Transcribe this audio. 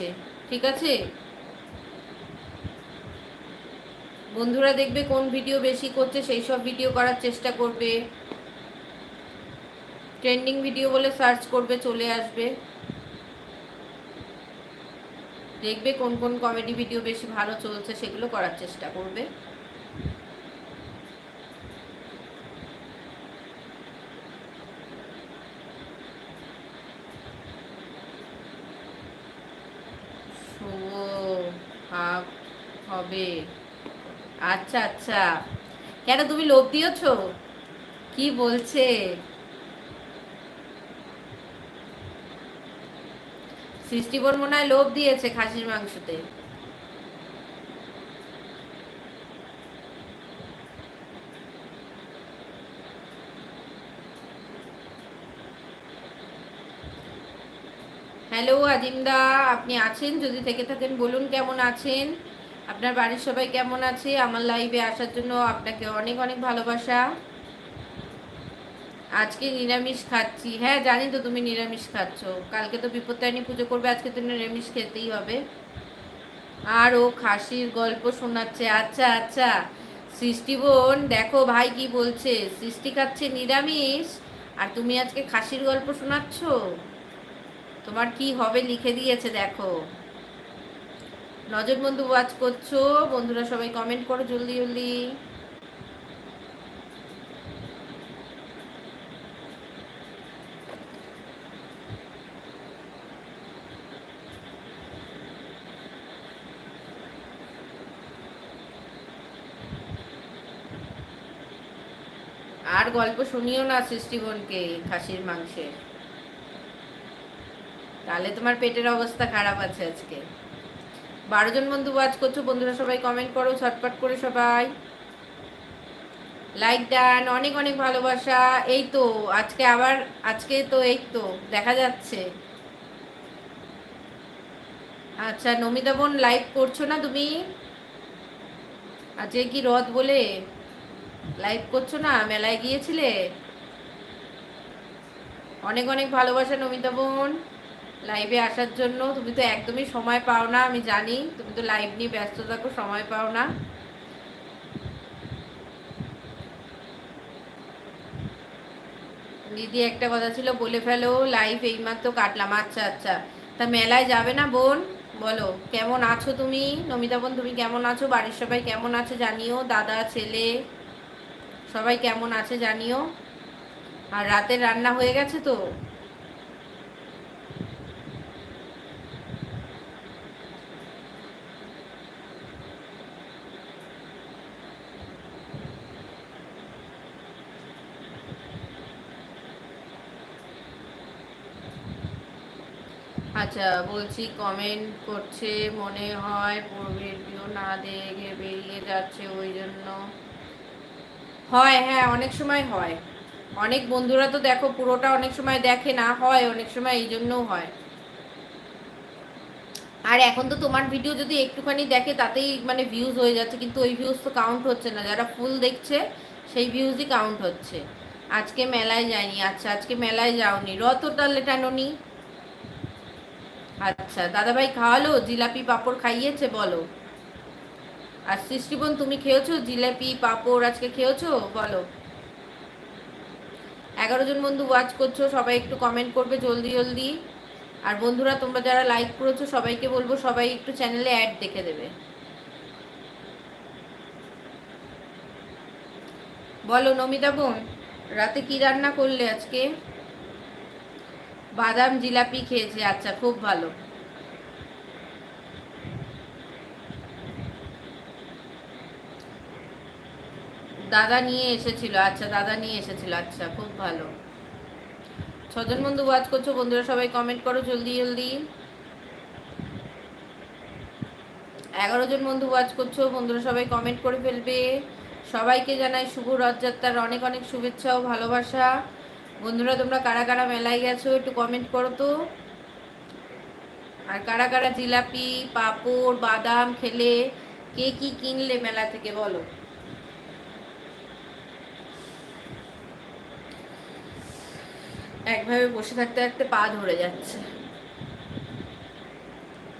দিয়েছে ঠিক আছে? বন্ধুরা দেখবে কোন ভিডিও বেশি করছে, সেই সব ভিডিও করার চেষ্টা করবে। ট্রেন্ডিং ভিডিও বলে সার্চ করবে, চলে আসবে। দেখবে কোন কোন কমেডি ভিডিও বেশি ভালো চলছে, সেগুলো করার চেষ্টা করবে। শুভ ভাব, হবে। আচ্ছা আচ্ছা। কেন তুমি লোভ দিয়েছ? কি বলছে? সৃষ্টিবর মনে হয় লোভ দিয়েছে খাসির মাংসতে। হ্যালো আজিমদা, আপনি আছেন? যদি থেকে থাকেন, বলুন কেমন আছেন? আপনার বাড়ির সবাই কেমন আছে? আমার লাইভে আসার জন্য আপনাকে অনেক অনেক ভালোবাসা। আজকে নিরামিষ খাচ্ছি। হ্যাঁ জানি তো তুমি নিরামিষ খাচ্ছ। কালকে তো বিপত্তারিণী পুজো করবে, আজকে তো নিরামিষ খেতেই হবে। আর ও খাসির গল্প শোনাচ্ছে। আচ্ছা আচ্ছা। সৃষ্টি বোন, দেখো ভাই কি বলছে। সৃষ্টি খাচ্ছে নিরামিষ। আর তুমি আজকে খাসির গল্প শোনাচ্ছ? তোমার কি হবে লিখে দিয়েছে, দেখো। নজর বন্ধু ওয়াচ করছ, বন্ধুরা সবাই কমেন্ট করো জলদি জলদি। আর গল্প শুনিও না সৃষ্টিবনকে খাসির মাংসের। তাহলে তোমার পেটের অবস্থা খারাপ আছে আজকে। বারো জন বন্ধু ওয়াচ করছ, বন্ধুরা সবাই কমেন্ট করো ছটপট করে সবাই। লাইক ডান অনেক অনেক ভালোবাসা। এই তো, আজকে আবার, আজকে তো এই তো, দেখা যাচ্ছে। আচ্ছা নমিতা বোন লাইভ করছ না তুমি? আজকে কি রথ বলে? লাইভ করছ না? মেলায় গিয়েছিলে? অনেক অনেক ভালোবাসা নমিতা বোন। লাইভে আসার জন্য। তুমি তো একদমই সময় পাও না, আমি জানি। তুমি তো লাইভ নিয়ে ব্যস্ত থাকো, সময় পাও না। দিদি, একটা কথা ছিল, বলে ফেলো লাইভ এইমাত্র কাটলাম। আচ্ছা আচ্ছা। তা মেলায় যাবে না বোন? বলো, কেমন আছো তুমি? নমিতা বোন, তুমি কেমন আছো? বাড়ির সবাই কেমন আছে জানিও? দাদা, ছেলে, সবাই কেমন আছে জানিও? আর রাতের রান্না হয়ে গেছে তো? আচ্ছা বলছি কমেন্ট করছে, মনে হয় পূর্বের ভিউ না দেখে বেরিয়ে যাচ্ছে ওই জন্য হয় হ্যাঁ অনেক সময় হয়। অনেক বন্ধুরা তো দেখো, পুরোটা অনেক সময় দেখে না, হয়, অনেক সময় এই জন্যও হয়। আর এখন তো তোমার ভিডিও যদি একটুখানি দেখে, তাতেই মানে ভিউজ হয়ে যাচ্ছে, কিন্তু ওই ভিউজ তো কাউন্ট হচ্ছে না। যারা ফুল দেখছে, সেই ভিউজই কাউন্ট হচ্ছে। আজকে মেলায় যায়নি আচ্ছা আজকে মেলায় যাওনি। রথটা লেটানোনি আচ্ছা দাদাভাই খাওয়ালো? জিলাপি পাপড় খাইয়েছে, বলো। আর সৃষ্টিবন তুমি খেয়েছো? জিলাপি পাপড় আজকে খেয়েছো? বলো। এগারো জন বন্ধু ওয়াচ করছ, সবাই একটু কমেন্ট করবে জলদি জলদি। আর বন্ধুরা, তোমরা যারা লাইক করেছ, সবাইকে বলব, সবাই একটু চ্যানেলে অ্যাড দেখে দেবে। বলো, নমিতা বোন, রাতে কি রান্না করলে আজকে? বাদাম জিলাপি খেয়েছে আচ্ছা খুব ভালো। দাদা নিয়ে এসেছিল আচ্ছা দাদা নিয়ে এসেছিল আচ্ছা খুব ভালো। ছজন বন্ধু ওয়াচ করছ, বন্ধুরা সবাই কমেন্ট করো জলদি জলদি। এগারো জন বন্ধু ওয়াচ করছ, বন্ধুরা সবাই কমেন্ট করে ফেলবে। সবাইকে জানাই শুভ রথযাত্রার অনেক অনেক শুভেচ্ছা ও ভালোবাসা। বন্ধুরা, তোমরা কারা কারা মেলায় গেছো একটু কমেন্ট করো তো। আর কারা কারা জিলাপি, পাপড়, বাদাম খেলে, কে কি কিনলে মেলা থেকে বলো। একভাবে বসে থাকতে থাকতে পা ধরে যাচ্ছে।